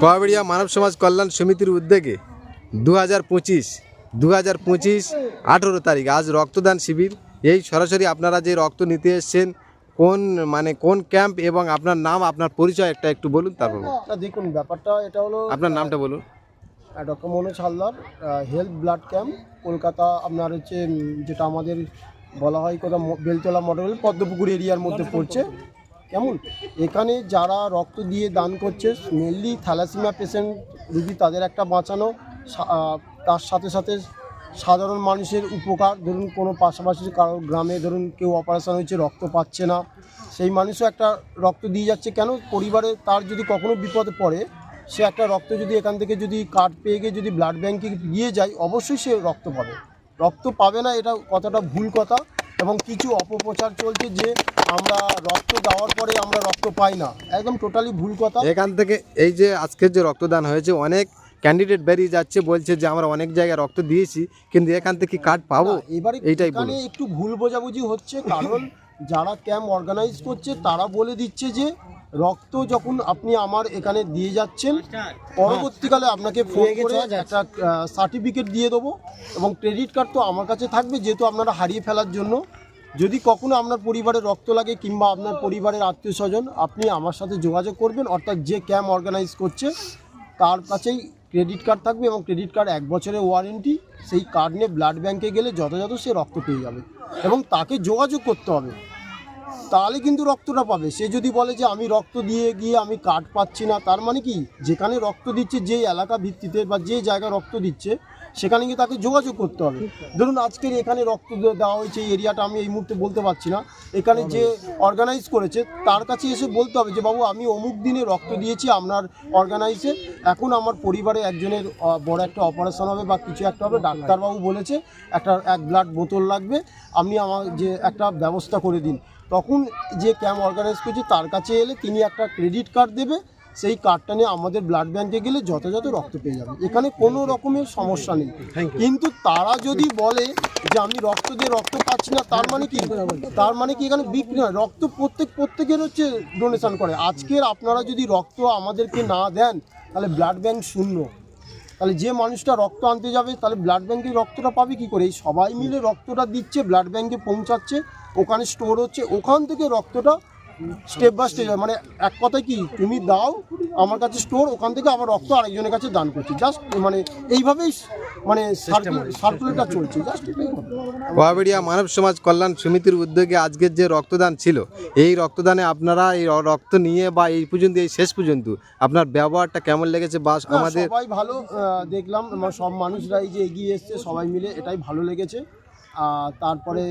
কয়াবেড়িয়া মানব সমাজ কল্যাণ সমিতির উদ্যোগে দু হাজার পঁচিশ দু হাজার পঁচিশ আঠেরো তারিখ আজ রক্তদান শিবির। এই সরাসরি আপনারা যে রক্ত নিতে এসছেন কোন মানে কোন ক্যাম্প এবং আপনার নাম আপনার পরিচয় একটা একটু বলুন তারপর দেখুন ব্যাপারটা এটা হলো আপনার নামটা বলুন। Doctor Manoj Haldar health blood camp Kolkata আপনার হচ্ছে যেটা আমাদের বলা হয় কোথাও বেলতলা মডেল পদ্মপুকুর এরিয়ার মধ্যে পড়ছে। কেমন? এখানে যারা রক্ত দিয়ে দান করছে মেনলি থ্যালাসিমিয়া পেশেন্ট রুগী তাদের একটা বাঁচানো তার সাথে সাথে সাধারণ মানুষের উপকার, ধরুন কোনো পাশাপাশি কারও গ্রামে ধরুন কেউ অপারেশন হয়েছে, রক্ত পাচ্ছে না, সেই মানুষও একটা রক্ত দিয়ে যাচ্ছে। কেন? পরিবারে তার যদি কখনো বিপদে পড়ে, সে একটা রক্ত যদি এখান থেকে যদি কার্ড পেয়ে গিয়ে যদি ব্লাড ব্যাঙ্কে গিয়ে যায়, অবশ্যই সে রক্ত পাবে। রক্ত পাবে না, এটা কথাটা ভুল কথা। এবং কিছু অপপ্রচার চলছে যে আমরা রক্ত দেওয়ার পরে আমরা রক্ত পাই না। একদম টোটালি ভুল কথা। এখান থেকে এই যে আজকের যে রক্তদান হয়েছে অনেক ক্যান্ডিডেট বেরিয়ে যাচ্ছে বলছে যে আমরা অনেক জায়গায় রক্ত দিয়েছি কিন্তু এখান থেকে কি কার্ড পাবো? এবারে এইটাই একটু ভুল বোঝাবুঝি হচ্ছে কারণ যারা ক্যাম্প অর্গানাইজ করছে তারা বলে দিচ্ছে যে রক্ত যখন আপনি আমার এখানে দিয়ে যাচ্ছেন পরবর্তীকালে আপনাকে ফোন করে একটা সার্টিফিকেট দিয়ে দেবো এবং ক্রেডিট কার্ড তো আমার কাছে থাকবে যেহেতু আপনারা হারিয়ে ফেলার জন্য। যদি কখনো আপনার পরিবারে রক্ত লাগে কিংবা আপনার পরিবারের আত্মীয় স্বজন আপনি আমার সাথে যোগাযোগ করবেন অর্থাৎ যে ক্যাম্প অর্গানাইজ করছে তার কাছেই ক্রেডিট কার্ড থাকবে এবং ক্রেডিট কার্ড এক বছরের ওয়ারেন্টি, সেই কার্ড নিয়ে ব্লাড ব্যাংকে গেলে যথাযথ সে রক্ত পেয়ে যাবে এবং তাকে যোগাযোগ করতে হবে। তাহলে কিন্তু রক্তটা পাবে। সে যদি বলে যে আমি রক্ত দিয়ে গিয়ে আমি কার্ড পাচ্ছি না, তার মানে কি? যেখানে রক্ত দিচ্ছে যে এলাকা ভিত্তিতে বা যে জায়গায় রক্ত দিচ্ছে, সেখানে গিয়ে তাকে যোগাযোগ করতে হবে। ধরুন আজকের এখানে রক্ত দেওয়া হয়েছে, এই এরিয়াটা আমি এই মুহূর্তে বলতে পারছি না। এখানে যে অর্গানাইজ করেছে, তার কাছে এসে বলতে হবে যে, বাবু, আমি অমুক দিনে রক্ত দিয়েছি আপনার অর্গানাইজে এখন আমার পরিবারে একজনের বড় একটা অপারেশন হবে বা কিছু একটা হবে। ডাক্তারবাবু বলেছে, একটা, এক ব্লাড বোতল লাগবে। আপনি আমার যে একটা ব্যবস্থা করে দিন। তখন যে ক্যাম্প অর্গানাইজ করছে তার কাছে এলে তিনি একটা ক্রেডিট কার্ড দেবে সেই কার্ডটা নিয়ে আমাদের ব্লাড ব্যাংকে গেলে যথাযথ রক্ত পেয়ে যাবে। এখানে কোনো রকমের সমস্যা নেই। কিন্তু তারা যদি বলে যে আমি রক্ত দিয়ে রক্ত পাচ্ছি না তার মানে কি? তার মানে কি এখানে বিক্রি নয় রক্ত প্রত্যেক প্রত্যেকের হচ্ছে ডোনেশন করে। আজকের আপনারা যদি রক্ত আমাদেরকে না দেন তাহলে ব্লাড ব্যাংক শূন্য। তাহলে যে মানুষটা রক্ত আনতে যাবে তাহলে ব্লাড ব্যাঙ্কের রক্তটা পাবে কি করে? এই সবাই মিলে রক্তটা দিচ্ছে ব্লাড ব্যাঙ্কে পৌঁছাচ্ছে ওখানে স্টোর হচ্ছে ওখান থেকে রক্তটা স্টেপ বাই স্টেপ মানে এক কথায় কি তুমি দাও আমার কাছে স্টোর ওখান থেকে আমার রক্ত আরেকজনের কাছে দান করছি। জাস্ট মানে এইভাবেই মানে সার্কুলেটটা চলছে কোয়াবেড়িয়া মানব সমাজ কল্যাণ সমিতির উদ্যোগে আজকের যে রক্তদান ছিল এই রক্তদানে আপনারা এই রক্ত নিয়ে বা এই পর্যন্ত এই শেষ পর্যন্ত আপনার ব্যবহারটা কেমন লেগেছে বা আমাদের সবাই ভালো দেখলাম সব মানুষরাই যে এগিয়ে এসছে সবাই মিলে এটাই ভালো লেগেছে। তারপরে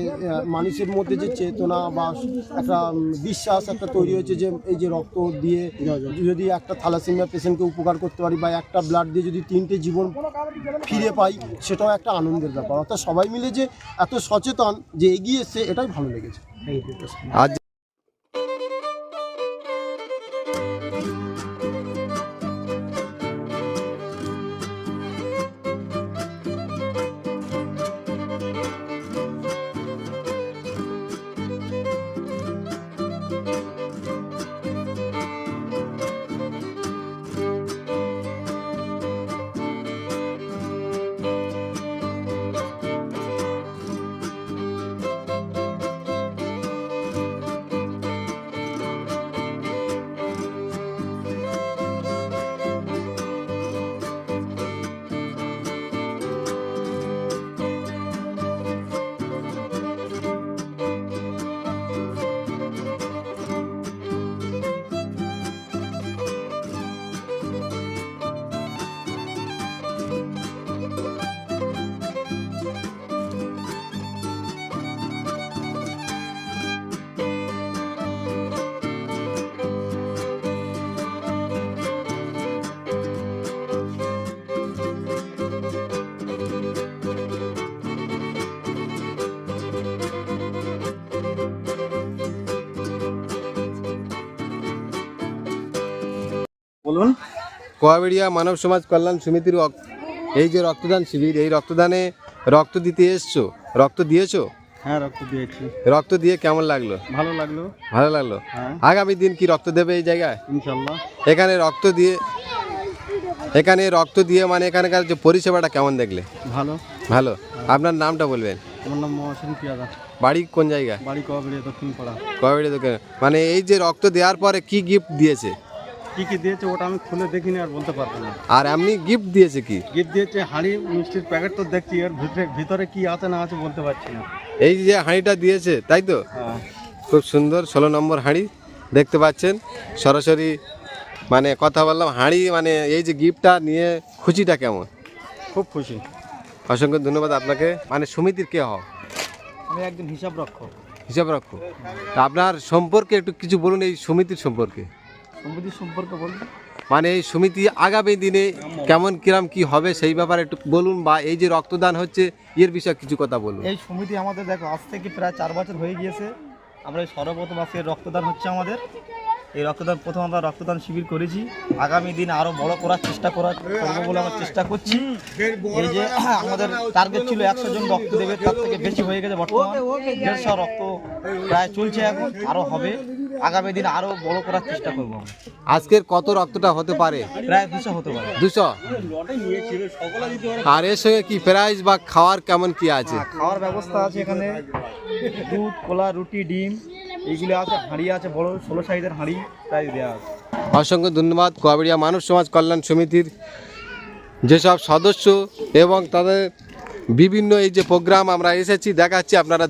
মানুষের মধ্যে যে চেতনা বা একটা বিশ্বাস একটা তৈরি হয়েছে যে এই যে রক্ত দিয়ে যদি একটা থ্যালাসেমিয়া পেশেন্টকে উপকার করতে পারি বা একটা ব্লাড দিয়ে যদি তিনটে জীবন ফিরে পাই সেটাও একটা আনন্দের ব্যাপার। অর্থাৎ সবাই মিলে যে এত সচেতন যে এগিয়ে এসছে এটাই ভালো লেগেছে। আজ কোয়াবেড়িয়া মানব সমাজ কল্যাণ সমিতির এই যে রক্তদান শিবির এই রক্তদানে রক্ত দিতে এসছো? রক্ত দিয়েছ? হ্যাঁ রক্ত দিয়েছি। রক্ত দিয়ে কেমন লাগল? ভালো লাগল। ভালো লাগল? হ্যাঁ। আগামী দিন কি রক্ত দেবে এই জায়গায়? ইনশাল্লাহ। এখানে রক্ত দিয়ে এখানে রক্ত দিয়ে মানে এখানকার যে পরিষেবাটা কেমন দেখলে? ভালো। ভালো। আপনার নামটা বলবেন? আমার নাম মহাসেন পিয়াদা। বাড়ি কোন জায়গায়? বাড়ি কবাবেড়িয়া দক্ষিণ পাড়া দোকানে মানে এই যে রক্ত দেওয়ার পরে কি গিফট দিয়েছে? কি কি দিয়েছে ওটা আমি খুলে দেখিনি আর বলতে পারব না। আর এমনি গিফট দিয়েছে কি? গিফট দিয়েছে হাঁড়ি মিষ্টির প্যাকেট তো দেখছি এর ভিতরে ভিতরে কি আছে না আছে বলতে পারছি না। এই যে হাঁড়িটা দিয়েছে তাই তো? হ্যাঁ। খুব সুন্দর ষোলো নম্বর হাঁড়ি দেখতে পাচ্ছেন। সরাসরি মানে কথা বললাম হাঁড়ি মানে এই যে গিফটটা নিয়ে খুশিটা কেমন? খুব খুশি। অসংখ্য ধন্যবাদ আপনাকে। মানে সমিতির কে হও? আমি একজন হিসাব রক্ষক হিসাব রাখো তা আপনার সম্পর্কে একটু কিছু বলুন এই সমিতির সম্পর্কে। সম্পর্কে বলতে? মানে এই সমিতি আগামী দিনে কেমন কিরাম কি হবে সেই ব্যাপারে একটু বলুন বা এই যে রক্তদান হচ্ছে এর বিষয়ে কিছু কথা বলুন। এই সমিতি আমাদের দেখো আজ থেকে প্রায় চার বছর হয়ে গিয়েছে আমরা এই সর্বপ্রথম আজকে রক্তদান হচ্ছে আমাদের। এই রক্তদান প্রথম আমরা রক্তদান শিবির করেছি। আগামী দিন আরও বড় করার চেষ্টা করার করব বলে আমরা চেষ্টা করছি। এই যে আমাদের টার্গেট ছিল একশো জন রক্ত দেবে তার থেকে বেশি হয়ে গেছে বর্তমান। দেড়শো রক্ত প্রায় চলছে এখন আরও হবে। আগামী দিন আরও বড় করার চেষ্টা করব আজকের কত রক্তটা হতে পারে? প্রায় দুশো হতে পারে। দুশো? আর এর সঙ্গে কি প্রাইস বা খাওয়ার কেমন কি আছে? হ্যাঁ, খাওয়ার ব্যবস্থা আছে এখানে। দুধ কলা রুটি ডিম এইগুলো আছে হাঁড়ি আছে বড় ষোলো সাইজের হাঁড়ি প্রায় দেওয়া আছে। অসংখ্য ধন্যবাদ। কোয়াবেড়িয়া মানব সমাজ কল্যাণ সমিতির যেসব সদস্য এবং তাদের বিভিন্ন এই যে প্রোগ্রাম আমরা এসেছি দেখাচ্ছি আপনারা